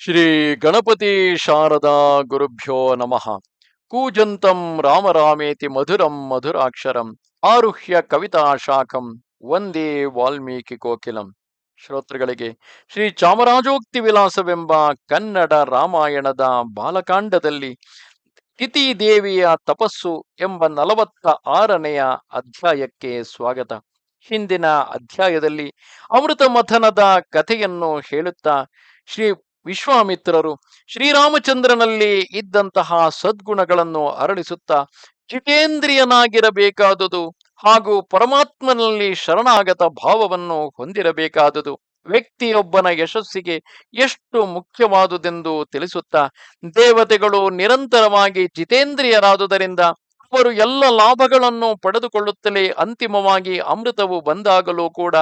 ಶ್ರೀ ಗಣಪತಿ ಶಾರದಾ ಗುರುಭ್ಯೋ ನಮಃ. ಕೂಜಂತಂ ರಾಮರಾಮೇತಿ ಮಧುರಂ ಮಧುರಾಕ್ಷರಂ ಆರುಹ್ಯ ಕವಿತಾ ಶಾಖಂ ವಂದೇ ವಾಲ್ಮೀಕಿ ಕೋಕಿಲಂ. ಶ್ರೋತೃಗಳಿಗೆ ಶ್ರೀ ಚಾಮರಾಜೋಕ್ತಿ ವಿಲಾಸವೆಂಬ ಕನ್ನಡ ರಾಮಾಯಣದ ಬಾಲಕಾಂಡದಲ್ಲಿ ತಿಥಿ ದೇವಿಯ ತಪಸ್ಸು ಎಂಬ ನಲವತ್ತ ಆರನೆಯ ಅಧ್ಯಾಯಕ್ಕೆ ಸ್ವಾಗತ. ಹಿಂದಿನ ಅಧ್ಯಾಯದಲ್ಲಿ ಅಮೃತ ಮಥನದ ಕಥೆಯನ್ನು ಹೇಳುತ್ತಾ ಶ್ರೀ ವಿಶ್ವಾಮಿತ್ರರು ಶ್ರೀರಾಮಚಂದ್ರನಲ್ಲಿ ಇದ್ದಂತಹ ಸದ್ಗುಣಗಳನ್ನು ಅರಳಿಸುತ್ತಾ ಜಿತೇಂದ್ರಿಯನಾಗಿರಬೇಕಾದುದು ಹಾಗೂ ಪರಮಾತ್ಮನಲ್ಲಿ ಶರಣಾಗತ ಭಾವವನ್ನು ಹೊಂದಿರಬೇಕಾದುದು. ವ್ಯಕ್ತಿಯೊಬ್ಬನ ಯಶಸ್ಸಿಗೆ ಎಷ್ಟು ಮುಖ್ಯವಾದುದೆಂದು ತಿಳಿಸುತ್ತಾ ದೇವತೆಗಳು ನಿರಂತರವಾಗಿ ಜಿತೇಂದ್ರಿಯರಾದುದರಿಂದ ಅವರು ಎಲ್ಲ ಲಾಭಗಳನ್ನು ಪಡೆದುಕೊಳ್ಳುತ್ತಲೇ ಅಂತಿಮವಾಗಿ ಅಮೃತವು ಬಂದಾಗಲೂ ಕೂಡ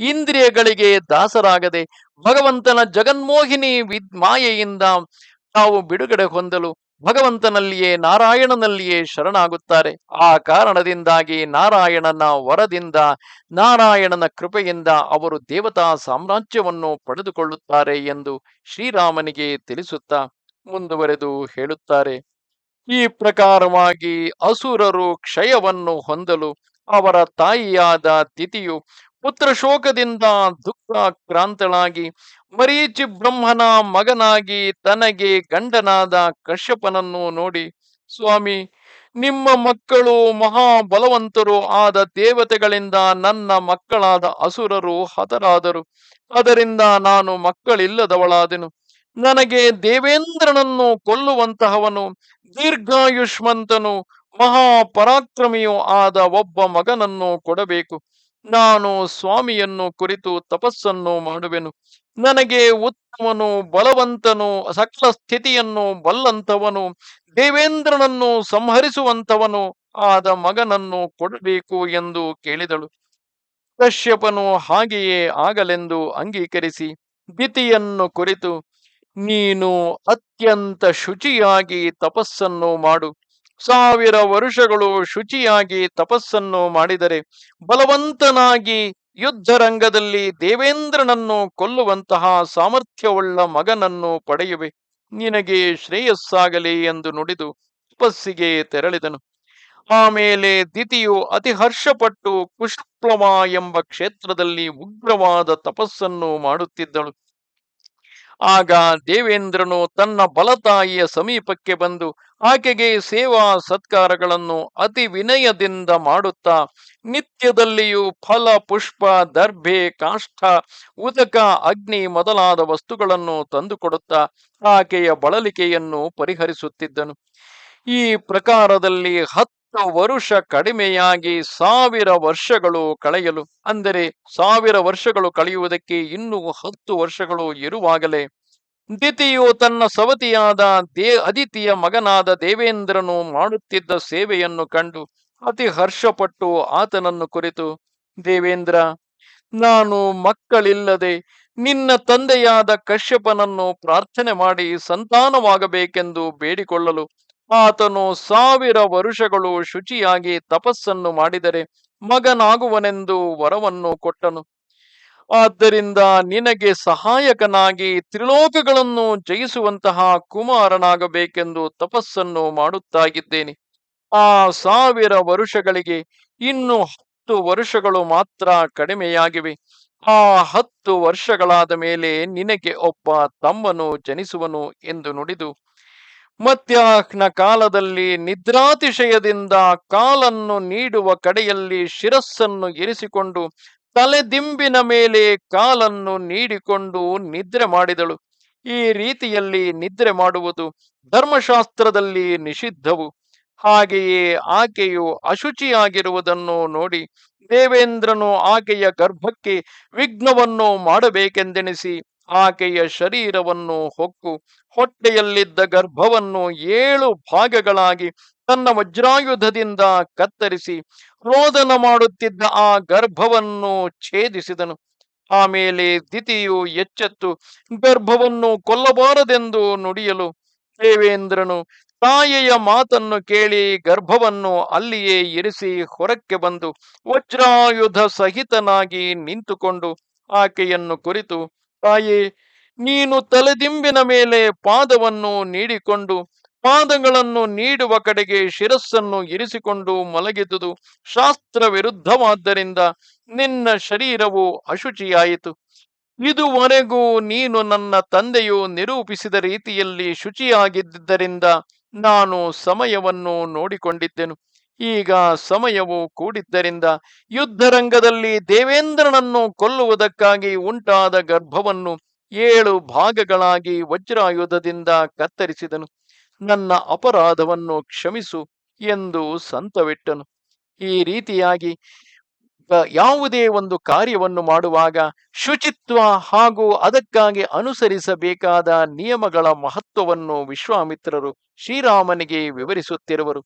ಇಂದ್ರಿಯಗಳಿಗೆ ದಾಸರಾಗದೆ ಭಗವಂತನ ಜಗನ್ಮೋಹಿನಿ ವಿದ್ ಮಾಯೆಯಿಂದ ತಾವು ಬಿಡುಗಡೆ ಹೊಂದಲು ಭಗವಂತನಲ್ಲಿಯೇ ನಾರಾಯಣನಲ್ಲಿಯೇ ಶರಣಾಗುತ್ತಾರೆ. ಆ ಕಾರಣದಿಂದಾಗಿ ನಾರಾಯಣನ ವರದಿಂದ, ನಾರಾಯಣನ ಕೃಪೆಯಿಂದ ಅವರು ದೇವತಾ ಸಾಮ್ರಾಜ್ಯವನ್ನು ಪಡೆದುಕೊಳ್ಳುತ್ತಾರೆ ಎಂದು ಶ್ರೀರಾಮನಿಗೆ ತಿಳಿಸುತ್ತಾ ಮುಂದುವರೆದು ಹೇಳುತ್ತಾರೆ. ಈ ಪ್ರಕಾರವಾಗಿ ಅಸುರರು ಕ್ಷಯವನ್ನು ಹೊಂದಲು ಅವರ ತಾಯಿಯಾದ ತಿಥಿಯು ಪುತ್ರ ಶೋಕದಿಂದ ದುಃಖಾಕ್ರಾಂತಳಾಗಿ ಮರೀಚಿ ಬ್ರಹ್ಮನ ಮಗನಾಗಿ ತನಗೆ ಗಂಡನಾದ ಕಶ್ಯಪನನ್ನು ನೋಡಿ, ಸ್ವಾಮಿ, ನಿಮ್ಮ ಮಕ್ಕಳು ಮಹಾಬಲವಂತರು ಆದ ದೇವತೆಗಳಿಂದ ನನ್ನ ಮಕ್ಕಳಾದ ಅಸುರರು ಹತರಾದರು. ಅದರಿಂದ ನಾನು ಮಕ್ಕಳಿಲ್ಲದವಳಾದೆನು. ನನಗೆ ದೇವೇಂದ್ರನನ್ನು ಕೊಲ್ಲುವಂತಹವನು, ದೀರ್ಘಾಯುಷ್ಮಂತನು, ಮಹಾಪರಾಕ್ರಮಿಯೂ ಆದ ಒಬ್ಬ ಮಗನನ್ನು ಕೊಡಬೇಕು. ನಾನು ಸ್ವಾಮಿಯನ್ನು ಕುರಿತು ತಪಸ್ಸನ್ನು ಮಾಡುವೆನು. ನನಗೆ ಉತ್ತಮನು, ಬಲವಂತನು, ಸಕಲ ಸ್ಥಿತಿಯನ್ನು ಬಲ್ಲಂತವನು ದೇವೇಂದ್ರನನ್ನು ಸಂಹರಿಸುವಂತವನು ಆದ ಮಗನನ್ನು ಕೊಡಬೇಕು ಎಂದು ಕೇಳಿದಳು. ಕಶ್ಯಪನು ಹಾಗೆಯೇ ಆಗಲೆಂದು ಅಂಗೀಕರಿಸಿ ದಿತಿಯನ್ನು ಕುರಿತು ನೀನು ಅತ್ಯಂತ ಶುಚಿಯಾಗಿ ತಪಸ್ಸನ್ನು ಮಾಡು. ಸಾವಿರ ವರುಷಗಳು ಶುಚಿಯಾಗಿ ತಪಸ್ಸನ್ನು ಮಾಡಿದರೆ ಬಲವಂತನಾಗಿ ಯುದ್ಧ ರಂಗದಲ್ಲಿ ದೇವೇಂದ್ರನನ್ನು ಕೊಲ್ಲುವಂತಹ ಸಾಮರ್ಥ್ಯವುಳ್ಳ ಮಗನನ್ನು ಪಡೆಯುವೆ. ನಿನಗೆ ಶ್ರೇಯಸ್ಸಾಗಲಿ ಎಂದು ನುಡಿದು ತಪಸ್ಸಿಗೆ ತೆರಳಿದನು. ಆಮೇಲೆ ದಿತಿಯು ಅತಿ ಹರ್ಷಪಟ್ಟು ಕುಷ್ಪ್ಲವ ಎಂಬ ಕ್ಷೇತ್ರದಲ್ಲಿ ಉಗ್ರವಾದ ತಪಸ್ಸನ್ನು ಮಾಡುತ್ತಿದ್ದಳು. ಆಗ ದೇವೇಂದ್ರನು ತನ್ನ ಬಲತಾಯಿಯ ಸಮೀಪಕ್ಕೆ ಬಂದು ಆಕೆಗೆ ಸೇವಾ ಸತ್ಕಾರಗಳನ್ನು ಅತಿ ವಿನಯದಿಂದ ಮಾಡುತ್ತಾ ನಿತ್ಯದಲ್ಲಿಯೂ ಫಲ, ಪುಷ್ಪ, ದರ್ಭೆ, ಕಾಷ್ಠ, ಉದಕ, ಅಗ್ನಿ ಮೊದಲಾದ ವಸ್ತುಗಳನ್ನು ತಂದುಕೊಡುತ್ತಾ ಆಕೆಯ ಬಳಲಿಕೆಯನ್ನು ಪರಿಹರಿಸುತ್ತಿದ್ದನು. ಈ ಪ್ರಕಾರದಲ್ಲಿ ಹತ್ತು ವರುಷ ಕಡಿಮೆಯಾಗಿ ಸಾವಿರ ವರ್ಷಗಳು ಕಳೆಯಲು, ಅಂದರೆ ಸಾವಿರ ವರ್ಷಗಳು ಕಳೆಯುವುದಕ್ಕೆ ಇನ್ನೂ ಹತ್ತು ವರ್ಷಗಳು ಇರುವಾಗಲೇ ದಿತಿಯು ತನ್ನ ಸವತಿಯಾದ ದೇ ಅದಿತಿಯ ಮಗನಾದ ದೇವೇಂದ್ರನು ಮಾಡುತ್ತಿದ್ದ ಸೇವೆಯನ್ನು ಕಂಡು ಅತಿ ಹರ್ಷಪಟ್ಟು ಆತನನ್ನು ಕುರಿತು, ದೇವೇಂದ್ರ, ನಾನು ಮಕ್ಕಳಿಲ್ಲದೆ ನಿನ್ನ ತಂದೆಯಾದ ಕಶ್ಯಪನನ್ನು ಪ್ರಾರ್ಥನೆ ಮಾಡಿ ಸಂತಾನವಾಗಬೇಕೆಂದು ಬೇಡಿಕೊಳ್ಳಲು ಆತನು ಸಾವಿರ ವರುಷಗಳು ಶುಚಿಯಾಗಿ ತಪಸ್ಸನ್ನು ಮಾಡಿದರೆ ಮಗನಾಗುವನೆಂದು ವರವನ್ನು ಕೊಟ್ಟನು. ಆದ್ದರಿಂದ ನಿನಗೆ ಸಹಾಯಕನಾಗಿ ತ್ರಿಲೋಕಗಳನ್ನು ಜಯಿಸುವಂತಹ ಕುಮಾರನಾಗಬೇಕೆಂದು ತಪಸ್ಸನ್ನು ಮಾಡುತ್ತಾಗಿದ್ದೇನೆ. ಆ ಸಾವಿರ ವರುಷಗಳಿಗೆ ಇನ್ನು ಹತ್ತು ವರುಷಗಳು ಮಾತ್ರ ಕಡಿಮೆಯಾಗಿವೆ. ಆ ಹತ್ತು ವರ್ಷಗಳಾದ ಮೇಲೆ ನಿನಗೆ ಒಬ್ಬ ತಮ್ಮನು ಜನಿಸುವನು ಎಂದು ನುಡಿದು ಮಧ್ಯಾಹ್ನ ಕಾಲದಲ್ಲಿ ನಿದ್ರಾತಿಶಯದಿಂದ ಕಾಲನ್ನು ನೀಡುವ ಕಡೆಯಲ್ಲಿ ಶಿರಸ್ಸನ್ನು ಇರಿಸಿಕೊಂಡು ತಲೆದಿಂಬಿನ ಮೇಲೆ ಕಾಲನ್ನು ನೀಡಿಕೊಂಡು ನಿದ್ರೆ ಮಾಡಿದಳು. ಈ ರೀತಿಯಲ್ಲಿ ನಿದ್ರೆ ಮಾಡುವುದು ಧರ್ಮಶಾಸ್ತ್ರದಲ್ಲಿ ನಿಷಿದ್ಧವು. ಹಾಗೆಯೇ ಆಕೆಯು ಅಶುಚಿಯಾಗಿರುವುದನ್ನು ನೋಡಿ ದೇವೇಂದ್ರನು ಆಕೆಯ ಗರ್ಭಕ್ಕೆ ವಿಘ್ನವನ್ನು ಮಾಡಬೇಕೆಂದೆಣಿಸಿ ಆಕೆಯ ಶರೀರವನ್ನು ಹೊಕ್ಕು, ಹೊಟ್ಟೆಯಲ್ಲಿದ್ದ ಗರ್ಭವನ್ನು ಏಳು ಭಾಗಗಳಾಗಿ ತನ್ನ ವಜ್ರಾಯುಧದಿಂದ ಕತ್ತರಿಸಿ ರೋದನ ಮಾಡುತ್ತಿದ್ದ ಆ ಗರ್ಭವನ್ನು ಛೇದಿಸಿದನು. ಆಮೇಲೆ ದಿತಿಯು ಎಚ್ಚೆತ್ತು, ಗರ್ಭವನ್ನು ಕೊಲ್ಲಬಾರದೆಂದು ನುಡಿಯಲು, ದೇವೇಂದ್ರನು, ತಾಯಿಯ ಮಾತನ್ನು ಕೇಳಿ ಗರ್ಭವನ್ನು ಅಲ್ಲಿಯೇ ಇರಿಸಿ ಹೊರಕ್ಕೆ ಬಂದು ವಜ್ರಾಯುಧ ಸಹಿತನಾಗಿ ನಿಂತುಕೊಂಡು ಆಕೆಯನ್ನು ಕುರಿತು ತಾಯಿ, ನೀನು ತಲೆದಿಂಬಿನ ಮೇಲೆ ಪಾದವನ್ನು ನೀಡಿಕೊಂಡು, ಪಾದಗಳನ್ನು ನೀಡುವ ಕಡೆಗೆ ಶಿರಸ್ಸನ್ನು ಇರಿಸಿಕೊಂಡು ಮಲಗಿದುದು. ಶಾಸ್ತ್ರ ವಿರುದ್ಧವಾದ್ದರಿಂದ ನಿನ್ನ ಶರೀರವು ಅಶುಚಿಯಾಯಿತು. ಇದುವರೆಗೂ ನೀನು ನನ್ನ ತಂದೆಯು ನಿರೂಪಿಸಿದ ರೀತಿಯಲ್ಲಿ ಶುಚಿಯಾಗಿದ್ದರಿಂದ ನಾನು ಸಮಯವನ್ನು ನೋಡಿಕೊಂಡಿದ್ದೆನು. ಈಗ ಸಮಯವು ಕೂಡಿದ್ದರಿಂದ ಯುದ್ಧರಂಗದಲ್ಲಿ ದೇವೇಂದ್ರನನ್ನು ಕೊಲ್ಲುವುದಕ್ಕಾಗಿ ಉಂಟಾದ ಗರ್ಭವನ್ನು ಏಳು ಭಾಗಗಳಾಗಿ ವಜ್ರಾಯುಧದಿಂದ ಕತ್ತರಿಸಿದನು. ನನ್ನ ಅಪರಾಧವನ್ನು ಕ್ಷಮಿಸು ಎಂದು ಸಂತವಿಟ್ಟನು. ಈ ರೀತಿಯಾಗಿ ಯಾವುದೇ ಒಂದು ಕಾರ್ಯವನ್ನು ಮಾಡುವಾಗ ಶುಚಿತ್ವ ಹಾಗೂ ಅದಕ್ಕಾಗಿ ಅನುಸರಿಸಬೇಕಾದ ನಿಯಮಗಳ ಮಹತ್ವವನ್ನು ವಿಶ್ವಾಮಿತ್ರರು ಶ್ರೀರಾಮನಿಗೆ ವಿವರಿಸುತ್ತಿರುವರು.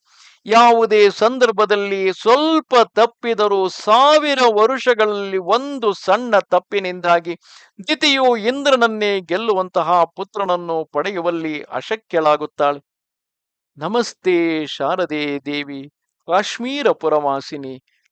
ಯಾವುದೇ ಸಂದರ್ಭದಲ್ಲಿ ಸ್ವಲ್ಪ ತಪ್ಪಿದರೂ ಸಾವಿರ ವರುಷಗಳಲ್ಲಿ ಒಂದು ಸಣ್ಣ ತಪ್ಪಿನಿಂದಾಗಿ ದಿತಿಯು ಇಂದ್ರನನ್ನೇ ಗೆಲ್ಲುವಂತಹ ಪುತ್ರನನ್ನು ಪಡೆಯುವಲ್ಲಿ ಅಶಕ್ಯಳಾಗುತ್ತಾಳೆ. ನಮಸ್ತೆ ಶಾರದೆ ದೇವಿ, ಕಾಶ್ಮೀರ ಪುರವಾಸಿನಿ.